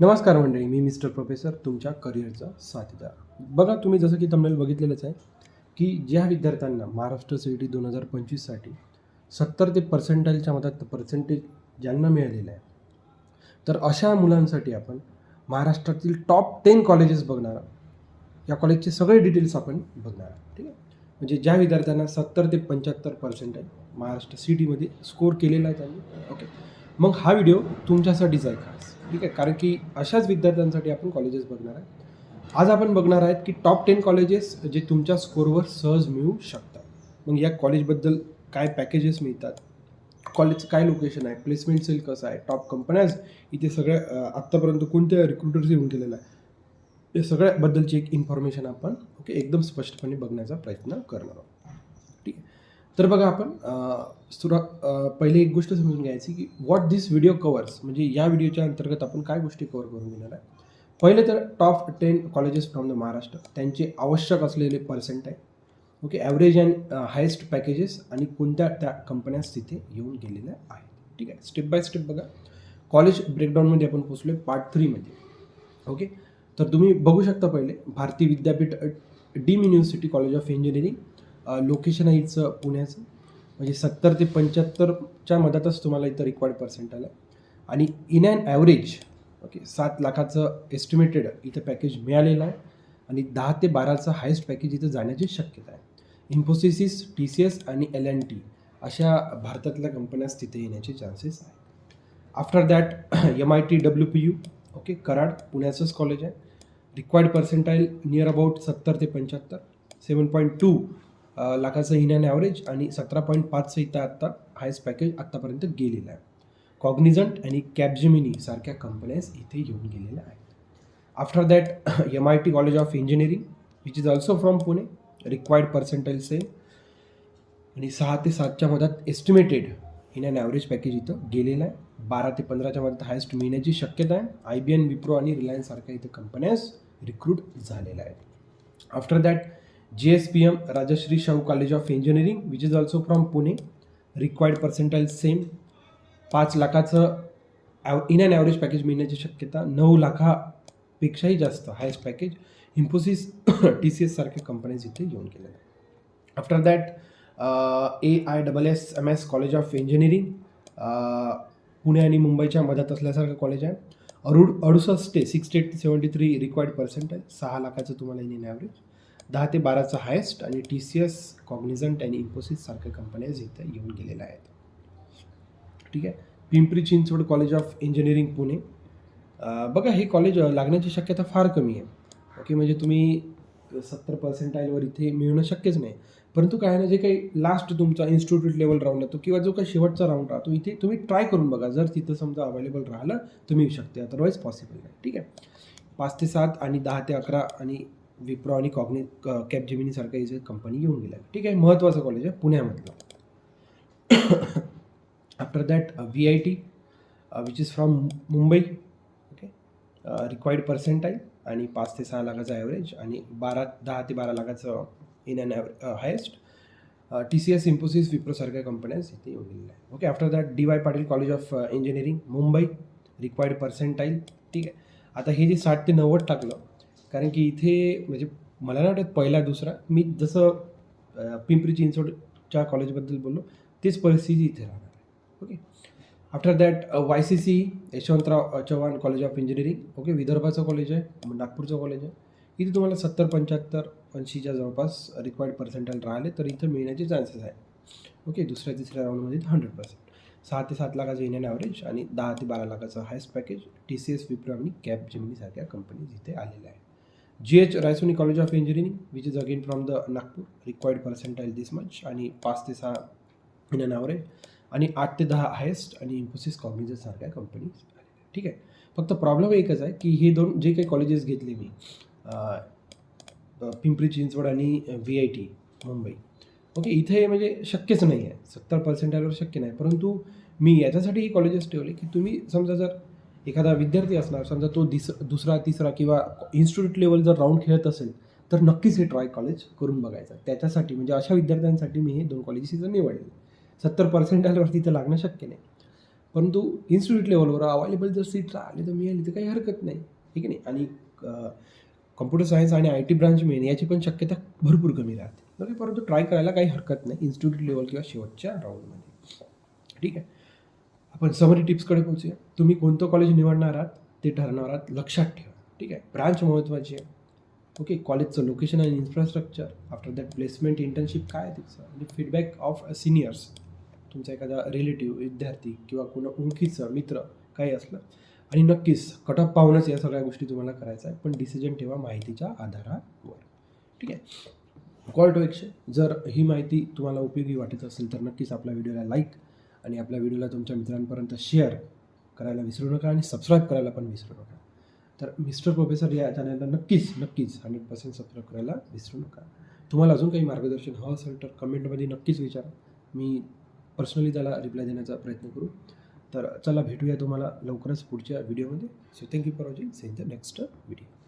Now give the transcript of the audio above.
नमस्कार मंडळी मी mister professor तुमच्या करिअरचा साथीदार. बघा तुम्ही जसं की तमिळ बघितलेलंच आहे की ज्या विद्यार्थ्यांना महाराष्ट्र सी ई टी दोन हजार पंचवीससाठी सत्तर ते पर्सेंटाईलच्या मतात पर्सेंटेज ज्यांना मिळालेलं आहे तर अशा मुलांसाठी आपण महाराष्ट्रातील टॉप टेन कॉलेजेस बघणार आहोत. या कॉलेजचे सगळे डिटेल्स आपण बघणार आहोत ठीक आहे? म्हणजे ज्या विद्यार्थ्यांना सत्तर ते पंच्याहत्तर पर्सेंटाईल महाराष्ट्र सी टीमध्ये स्कोअर केलेला आहे त्यांनी ओके मग हा व्हिडिओ तुमच्यासाठीच आहे खास. ठीक आहे? कारण की अशाच विद्यार्थ्यांसाठी आपण कॉलेजेस बघणार आहे आज आपण बघणार आहेत की टॉप टेन कॉलेजेस जे तुमच्या स्कोरवर सहज मिळू शकतात. मग या कॉलेजबद्दल काय पॅकेजेस मिळतात? कॉलेजचं काय लोकेशन आहे? प्लेसमेंट सेल कसं आहे? टॉप कंपन्याज इथे सगळ्या आत्तापर्यंत कोणत्या रिक्रुटर्स येऊन केलेलं आहे या सगळ्याबद्दलची एक इन्फॉर्मेशन आपण ओके एकदम स्पष्टपणे बघण्याचा प्रयत्न करणार आहोत. तर बघा आपण सुरा पहिले एक गोष्ट समजून घ्यायची की व्हॉट दिस व्हिडिओ कवर्स म्हणजे या व्हिडिओच्या अंतर्गत आपण काय गोष्टी कव्हर करून घेणार आहे? पहिले तर top ten colleges from the Maharashtra त्यांचे आवश्यक असलेले पर्सेंट आहे okay average and highest packages आणि कोणत्या त्या कंपन्यास तिथे येऊन गेलेल्या आहेत. ठीक आहे? स्टेप बाय स्टेप बघा. कॉलेज ब्रेकडाऊनमध्ये आपण पोचलो आहे पार्ट थ्रीमध्ये ओके तर तुम्ही बघू शकता पहिले Bharati Vidyapeeth deemed university college of engineering location आहे इथचं पुण्याचं. म्हणजे सत्तर ते पंच्याहत्तरच्या मधातच तुम्हाला इथं रिक्वायर्ड पर्सेंट आलं. आणि इन अँड ॲव्हरेज ओके सात लाखाचं एस्टिमेटेड इथं पॅकेज मिळालेलं आहे. आणि दहा ते बाराचं हायेस्ट पॅकेज इथं जाण्याची शक्यता आहे. इन्फोसिसिस टी सी एस आणि एल अँड टी अशा भारतातल्या कंपन्यास तिथे येण्याचे चान्सेस आहेत. After that M I T W P U okay Karad पुण्याचंच college आहे. रिक्वायर्ड पर्सेंटाईल नियर अबाउट सत्तर ते पंच्याहत्तर. सेवन पॉईंट टू लाखाचं इन अँड ॲव्हरेज आणि सतरा पॉईंट पाचचं इथं आत्ता हायस्ट पॅकेज आत्तापर्यंत गेलेलं आहे. कॉग्निझंट आणि कॅबजेमिनी सारख्या कंपन्याज इथे येऊन गेलेल्या आहेत. After that M I T college of engineering which is also from Pune required percentage same आणि सहा ते सातच्या मधात estimated in hand average package इथं गेलेलं आहे. बारा ते पंधराच्या मधात हायस्ट मिळण्याची शक्यता आहे. आय बी एन विप्रो आणि रिलायन्स सारख्या इथं कंपन्याज रिक्रूट झालेल्या आहेत. After that G S P M Rajarshi Shahu college of engineering which is also from Pune required percentile same पाच लाखाचं ॲव इन अँड ॲव्हरेज पॅकेज मिळण्याची शक्यता. नऊ लाखापेक्षाही जास्त. Highest package Infosys T C S सारख्या कंपनीज इथे येऊन केलेल्या आहेत. After that A I double S M S college of engineering Pune आणि मुंबईच्या मध्यात असल्यासारखं कॉलेज आहे. अरुड अडुसष्ट sixty eight seventy three required percent आहे सहा लाखाचं तुम्हाला इन ॲव्हरेज दहा ते बाराचं हायेस्ट आणि टी सी एस कॉग्निझंट आणि इन्फोसिस सारख्या कंपन्याज इथं येऊन गेलेल्या आहेत. ठीक आहे? Pimpri Chinchwad college of engineering Pune. बघा हे कॉलेज लागण्याची शक्यता फार कमी आहे. ओके म्हणजे तुम्ही सत्तर पर्सेंटाईलवर इथे मिळणं शक्यच नाही. परंतु काय आहे ना जे काही लास्ट तुमचा इन्स्टिट्यूट लेवल राऊंड राहतो किंवा जो काही शेवटचा राऊंड राहतो इथे तुम्ही ट्राय करून बघा. जर तिथं समजा अवेलेबल राहिलं तर मिळू शकते. अदरवाईज पॉसिबल नाही. ठीक आहे? पाच ते सात आणि दहा ते अकरा आणि विप्रो आणि कॉग्नि कॅपजेमिनीसारख्या इथे कंपनी घेऊन गेल्या ठीक आहे महत्त्वाचं कॉलेज आहे पुण्यामधलं. After that V I T which is from Mumbai okay required percentile आणि पाच ते सहा लाखाचं ॲव्हरेज आणि बारा दहा ते बारा लाखाचं in hand average highest T C S Infosys विप्रोसारख्या कंपन्या इथे येऊन गेलेल्या आहे. Okay after that D Y Patil college of engineering Mumbai required percentile ठीक आहे. आता हे जे साठ ते नव्वद टाकलं कारण की इथे म्हणजे मला नाही वाटत पहिला दुसरा. मी जसं पिंपरी चिंचवडच्या कॉलेजबद्दल बोललो तीच परिस्थिती इथे राहणार आहे. Okay? After that Y C C Yashwantrao Chavan college of engineering okay? विदर्भाचं college आहे मग नागपूरचं कॉलेज आहे. इथे तुम्हाला सत्तर पंच्याहत्तर ऐंशीच्या जवळपास रिक्वायर्ड पर्सेंटाईल राहिले तर इथं मिळण्याचे चान्सेस आहे ओके? दुसऱ्या तिसऱ्या राऊंडमध्ये हंड्रेड पर्सेंट सहा ते सात लाखाचं इन ॲव्हरेज आणि दहा ते बारा लाखाचं highest package T C S Wipro आणि कॅप जिमनीसारख्या कंपनीज इथे आलेल्या आहेत. G H Raisoni college of engineering which is again from the Nagpur required percentile this much आणि पाच ते सहा इन अन ॲव्हरेज आणि आठ ते दहा हायेस्ट आणि इन्फोसिस कॉग्निझन सारख्या कंपनीज ठीक आहे? फक्त प्रॉब्लेम एकच आहे की हे दोन जे काही कॉलेजेस घेतले मी uh, पिंपरी चिंचवड आणि V I T Mumbai. Okay इथे म्हणजे शक्यच नाही आहे सत्तर पर्सेंटाईलवर शक्य नाही. परंतु मी याच्यासाठी ही कॉलेजेस ठेवले की तुम्ही समजा जर एखादा विद्यार्थी असणार समजा तो दिस दुसरा तिसरा किंवा इन्स्टिट्यूट लेवल जर राऊंड खेळत असेल तर नक्कीच हे ट्राय कॉलेज करून बघायचं. त्याच्यासाठी म्हणजे अशा विद्यार्थ्यांसाठी मी हे दोन कॉलेजेस इथं निवडले. सत्तर पर्सेंटाईलवरती तर लागणं शक्य नाही. परंतु इन्स्टिट्यूट लेवलवर अवेलेबल जर सीट राहिले तर मिळाली तर काही हरकत नाही. ठीक आहे नाही? आणि कम्प्युटर सायन्स आणि आय टी ब्रांच मेन याची पण शक्यता भरपूर कमी राहते. बरं परंतु ट्राय करायला काही हरकत नाही इन्स्टिट्यूट लेवल किंवा शेवटच्या राऊंडमध्ये ठीक आहे? आपण समरी टिप्सकडे पोहोचूया. तुम्ही कोणतं कॉलेज निवडणार आहात ते ठरवणार आहात लक्षात ठेवा. ठीक आहे? ब्रांच महत्त्वाची आहे. ओके कॉलेजचं लोकेशन आणि infrastructure after that placement internship काय आहे तिचं? आणि फीडबॅक ऑफ सिनियर्स तुमचा एखादा रिलेटिव्ह विद्यार्थी किंवा कोणा ओळखीचं मित्र काही असलं. आणि नक्कीच कट ऑफ पाहूनच या सगळ्या गोष्टी तुम्हाला करायचं आहे पण डिसिजन ठेवा माहितीच्या आधारावर. ठीक आहे? कॉल टू एक्शन जर ही माहिती तुम्हाला उपयोगी वाटत असेल तर नक्कीच आपल्या व्हिडिओला लाईक आणि आपल्या व्हिडिओला तुमच्या मित्रांपर्यंत शेअर करायला विसरू नका आणि सबस्क्राईब करायला पण विसरू नका. तर मिस्टर प्रोफेसर या चॅनलला नक्कीच नक्कीच हंड्रेड पर्सेंट सबस्क्राईब करायला विसरू नका. तुम्हाला अजून काही मार्गदर्शन हवं असेल तर कमेंटमध्ये नक्कीच विचारा. मी पर्सनली त्याला रिप्लाय देण्याचा प्रयत्न करू. तर चला भेटूया तुम्हाला लवकरच पुढच्या व्हिडिओमध्ये so thank you for watching see the next video